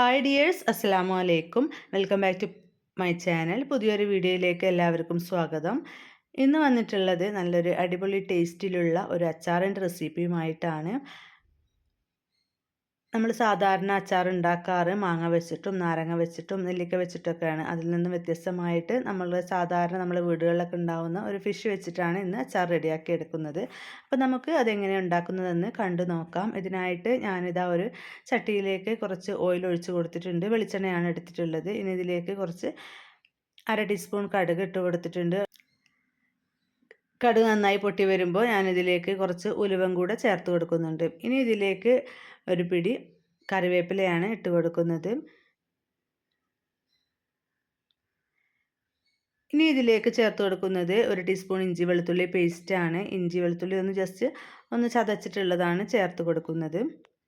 Hi dears അസ്സലാമു അലൈക്കും welcome back to my channel പുതിയൊരു വീഡിയോയിലേക്ക് എല്ലാവർക്കും സ്വാഗതം. ഇന്ന് വന്നിട്ടുള്ളത് നല്ലൊരു അടിപൊളി ടേസ്റ്റിലുള്ള ഒരു അച്ചാറിന്റെ റെസിപ്പിയുമായിട്ടാണ് നമ്മൾ സാധാരണ അച്ചാർ ഉണ്ടാക്കാറ് മാങ്ങ വെച്ചിട്ടും നാരങ്ങ വെച്ചിട്ടും നെല്ലിക്ക വെച്ചിട്ടൊക്കെയാണ്. അതിൽ നിന്നും വ്യത്യസ്തമായിട്ട് നമ്മൾ സാധാരണ നമ്മുടെ വീടുകളിലൊക്കെ ഉണ്ടാകുന്ന ഒരു ഫിഷ് വെച്ചിട്ടാണ് ഇന്ന് അച്ചാർ റെഡിയാക്കി എടുക്കുന്നത്. അപ്പോൾ നമുക്ക് അതെങ്ങനെ ഉണ്ടാക്കുന്നതെന്ന് കണ്ടു നോക്കാം. ഇതിനായിട്ട് ഞാനിതാ ഒരു ചട്ടിയിലേക്ക് കുറച്ച് ഓയിൽ ഒഴിച്ച് കൊടുത്തിട്ടുണ്ട്. വെളിച്ചെണ്ണയാണ് എടുത്തിട്ടുള്ളത്. ഇനി ഇതിലേക്ക് കുറച്ച് അര ടീസ്പൂൺ കടുക് ഇട്ട് കൊടുത്തിട്ടുണ്ട്. കടുക് നന്നായി പൊട്ടി വരുമ്പോൾ ഞാനിതിലേക്ക് കുറച്ച് ഉലുവം കൂടെ ചേർത്ത് കൊടുക്കുന്നുണ്ട്. ഇനി ഇതിലേക്ക് ഒരു പിടി കറിവേപ്പിലയാണ് ഇട്ട് കൊടുക്കുന്നത്. ഇനി ഇതിലേക്ക് ചേർത്ത് കൊടുക്കുന്നത് ഒരു ടീസ്പൂൺ ഇഞ്ചി വെളുത്തുള്ളി പേസ്റ്റാണ് ഇഞ്ചി വെളുത്തുള്ളി ഒന്ന് ജസ്റ്റ് ഒന്ന് ചതച്ചിട്ടുള്ളതാണ് ചേർത്ത് കൊടുക്കുന്നത്.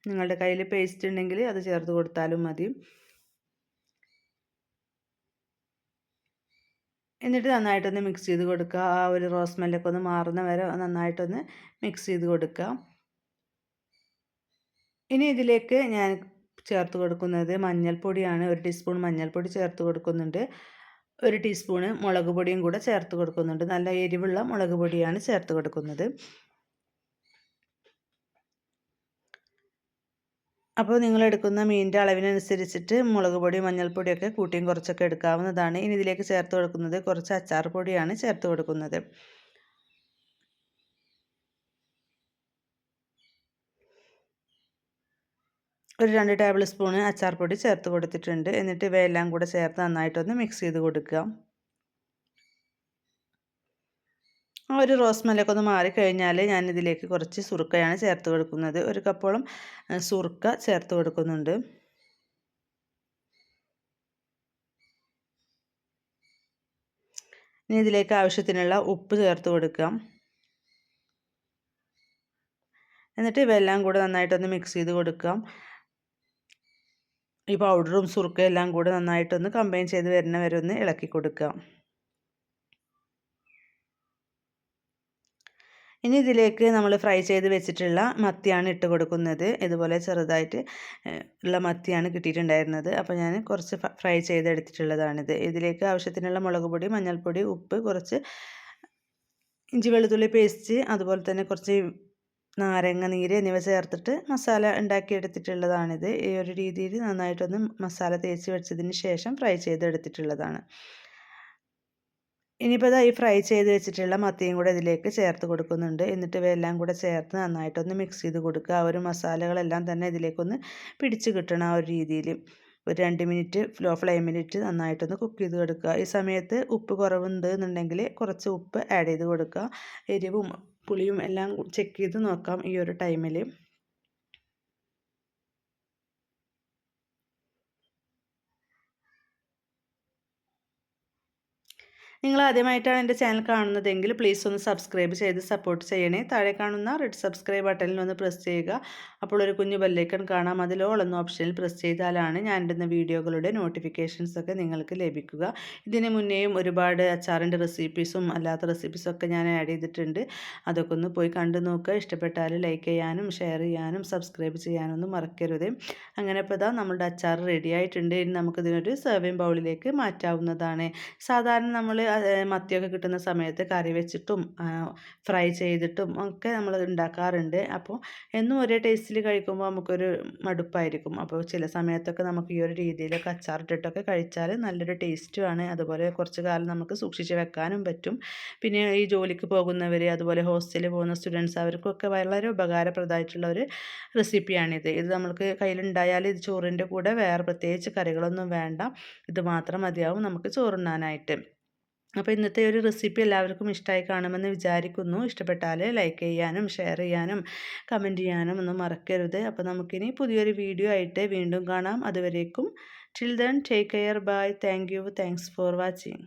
നിങ്ങളുടെ കയ്യിൽ പേസ്റ്റ് ഉണ്ടെങ്കിൽ അത് ചേർത്ത് കൊടുത്താലും മതി. എന്നിട്ട് നന്നായിട്ടൊന്ന് മിക്സ് ചെയ്ത് കൊടുക്കുക. ആ ഒരു റോസ് മെല്ലൊക്കെ ഒന്ന് മാറുന്ന വരെ നന്നായിട്ടൊന്ന് മിക്സ് ചെയ്ത് കൊടുക്കുക. ഇനി ഇതിലേക്ക് ഞാൻ ചേർത്ത് കൊടുക്കുന്നത് മഞ്ഞൾപ്പൊടിയാണ്. ഒരു ടീസ്പൂൺ മഞ്ഞൾപ്പൊടി ചേർത്ത് കൊടുക്കുന്നുണ്ട്. ഒരു ടീസ്പൂണ് മുളക് പൊടിയും കൂടെ ചേർത്ത് കൊടുക്കുന്നുണ്ട്. നല്ല എരിവുള്ള മുളക് പൊടിയാണ് ചേർത്ത് കൊടുക്കുന്നത്. അപ്പോൾ നിങ്ങൾ എടുക്കുന്ന മീനിന്റെ അളവിനനുസരിച്ചിട്ട് മുളക് പൊടി മഞ്ഞൾപ്പൊടിയൊക്കെ കൂട്ടിയും കുറച്ചൊക്കെ എടുക്കാവുന്നതാണ്. ഇനി ഇതിലേക്ക് ചേർത്ത് കൊടുക്കുന്നത് കുറച്ച് അച്ചാർ പൊടിയാണ് ചേർത്ത് കൊടുക്കുന്നത്. ഒരു രണ്ട് ടേബിൾ സ്പൂണ് അച്ചാർ പൊടി ചേർത്ത് കൊടുത്തിട്ടുണ്ട്. എന്നിട്ട് ഇവയെല്ലാം കൂടെ ചേർത്ത് നന്നായിട്ടൊന്ന് മിക്സ് ചെയ്ത് കൊടുക്കുക. ആ ഒരു റോസ് മലൊക്കെ ഒന്ന് മാറിക്കഴിഞ്ഞാൽ ഞാനിതിലേക്ക് കുറച്ച് സുറുക്കയാണ് ചേർത്ത് കൊടുക്കുന്നത്. ഒരു കപ്പോളം സുറുക്ക ചേർത്ത് കൊടുക്കുന്നുണ്ട്. ഇനി ഇതിലേക്ക് ആവശ്യത്തിനുള്ള ഉപ്പ് ചേർത്ത് കൊടുക്കാം. എന്നിട്ട് ഇവയെല്ലാം കൂടെ നന്നായിട്ടൊന്ന് മിക്സ് ചെയ്ത് കൊടുക്കാം. ഈ പൗഡറും സുറുക്കയും എല്ലാം കൂടെ നന്നായിട്ടൊന്ന് കമ്പൈൻ ചെയ്ത് വരുന്ന വരെ ഒന്ന് ഇളക്കി കൊടുക്കാം. ഇനി ഇതിലേക്ക് നമ്മൾ ഫ്രൈ ചെയ്ത് വെച്ചിട്ടുള്ള മത്തിയാണ് ഇട്ട് കൊടുക്കുന്നത്. ഇതുപോലെ ചെറുതായിട്ട് ഉള്ള മത്തിയാണ് കിട്ടിയിട്ടുണ്ടായിരുന്നത്. അപ്പോൾ ഞാൻ കുറച്ച് ഫ്രൈ ചെയ്തെടുത്തിട്ടുള്ളതാണിത്. ഇതിലേക്ക് ആവശ്യത്തിനുള്ള മുളക് പൊടി മഞ്ഞൾപ്പൊടി ഉപ്പ് കുറച്ച് ഇഞ്ചി വെളുത്തുള്ളി പേസ്റ്റ് അതുപോലെ തന്നെ കുറച്ച് നാരങ്ങ നീര് എന്നിവ ചേർത്തിട്ട് മസാല ഉണ്ടാക്കിയെടുത്തിട്ടുള്ളതാണിത്. ഈ ഒരു രീതിയിൽ നന്നായിട്ടൊന്ന് മസാല തേച്ച് വെച്ചതിന് ശേഷം ഫ്രൈ ചെയ്തെടുത്തിട്ടുള്ളതാണ്. ഇനിയിപ്പോൾ ഈ ഫ്രൈ ചെയ്ത് വെച്ചിട്ടുള്ള മത്തിയും കൂടെ ഇതിലേക്ക് ചേർത്ത് കൊടുക്കുന്നുണ്ട്. എന്നിട്ട് ഇവയെല്ലാം കൂടെ ചേർത്ത് നന്നായിട്ടൊന്ന് മിക്സ് ചെയ്ത് കൊടുക്കുക. ആ ഒരു മസാലകളെല്ലാം തന്നെ ഇതിലേക്കൊന്ന് പിടിച്ച് കിട്ടണം ആ ഒരു രീതിയിൽ. ഒരു രണ്ട് മിനിറ്റ് ലോ ഫ്ലെയിമിലിട്ട് നന്നായിട്ടൊന്ന് കുക്ക് ചെയ്ത് കൊടുക്കുക. ഈ സമയത്ത് ഉപ്പ് കുറവുണ്ട് എന്നുണ്ടെങ്കിൽ കുറച്ച് ഉപ്പ് ആഡ് ചെയ്ത് കൊടുക്കുക. എരിവും പുളിയും എല്ലാം ചെക്ക് ചെയ്ത് നോക്കാം ഈ ഒരു ടൈമിൽ നിങ്ങൾ ആദ്യമായിട്ടാണ് എന്റെ ചാനൽ കാണുന്നതെങ്കിൽ പ്ലീസ് ഒന്ന് സബ്സ്ക്രൈബ് ചെയ്ത് സപ്പോർട്ട് ചെയ്യണേ. താഴെ കാണുന്ന റെഡ് സബ്സ്ക്രൈബ് ബട്ടണിൽ ഒന്ന് പ്രസ് ചെയ്യുക. അപ്പോൾ ഒരു കുഞ്ഞു ബെല്ലൈക്കൺ കാണാം. അതിൽ ഓൾ എന്ന ഓപ്ഷനിൽ പ്രസ് ചെയ്താലാണ് ഞാൻ ഇടുന്ന വീഡിയോകളുടെ നോട്ടിഫിക്കേഷൻസ് ഒക്കെ നിങ്ങൾക്ക് ലഭിക്കുക. ഇതിന് മുന്നേയും ഒരുപാട് അച്ചാറിന്റെ റെസിപ്പീസും അല്ലാത്ത റെസിപ്പീസൊക്കെ ഞാൻ ആഡ് ചെയ്തിട്ടുണ്ട്. അതൊക്കെ ഒന്ന് പോയി കണ്ടു നോക്കുക. ഇഷ്ടപ്പെട്ടാൽ ലൈക്ക് ചെയ്യാനും ഷെയർ ചെയ്യാനും സബ്സ്ക്രൈബ് ചെയ്യാനൊന്നും മറക്കരുത്. അങ്ങനെ ഇപ്പോൾ ഇതാ നമ്മുടെ അച്ചാർ റെഡി ആയിട്ടുണ്ട്. ഇനി നമുക്കിതിനൊരു സെർവിങ് ബൗളിലേക്ക് മാറ്റാവുന്നതാണ്. സാധാരണ നമ്മൾ മത്തിയൊക്കെ കിട്ടുന്ന സമയത്ത് കറി വെച്ചിട്ടും ഫ്രൈ ചെയ്തിട്ടും ഒക്കെ നമ്മൾ ഉണ്ടാക്കാറുണ്ട്. അപ്പോൾ എന്നും ഒരേ ടേസ്റ്റിൽ കഴിക്കുമ്പോൾ നമുക്കൊരു മടുപ്പായിരിക്കും. അപ്പോൾ ചില സമയത്തൊക്കെ നമുക്ക് ഈ ഒരു രീതിയിലൊക്കെ അച്ചാറിട്ടിട്ടൊക്കെ കഴിച്ചാൽ നല്ലൊരു ടേസ്റ്റുമാണ് അതുപോലെ കുറച്ച് കാലം നമുക്ക് സൂക്ഷിച്ച് വെക്കാനും പറ്റും. പിന്നെ ഈ ജോലിക്ക് പോകുന്നവർ അതുപോലെ ഹോസ്റ്റലിൽ പോകുന്ന സ്റ്റുഡൻസ് അവർക്കൊക്കെ വളരെ ഉപകാരപ്രദമായിട്ടുള്ള ഒരു റെസിപ്പിയാണിത്. ഇത് നമുക്ക് കയ്യിലുണ്ടായാൽ ഇത് ചോറിന്റെ കൂടെ വേറെ പ്രത്യേകിച്ച് കറികളൊന്നും വേണ്ട. ഇത് മാത്രം മതിയാവും നമുക്ക് ചോറുണ്ണാനായിട്ട്. അപ്പോൾ ഇന്നത്തെ ഒരു റെസിപ്പി എല്ലാവർക്കും ഇഷ്ടമായി കാണുമെന്ന് വിചാരിക്കുന്നു. ഇഷ്ടപ്പെട്ടാൽ ലൈക്ക് ചെയ്യാനും ഷെയർ ചെയ്യാനും കമന്റ് ചെയ്യാനും ഒന്നും മറക്കരുത്. അപ്പോൾ നമുക്കിനി പുതിയൊരു വീഡിയോ ആയിട്ട് വീണ്ടും കാണാം. അതുവരേക്കും till then take care bye thank you thanks for watching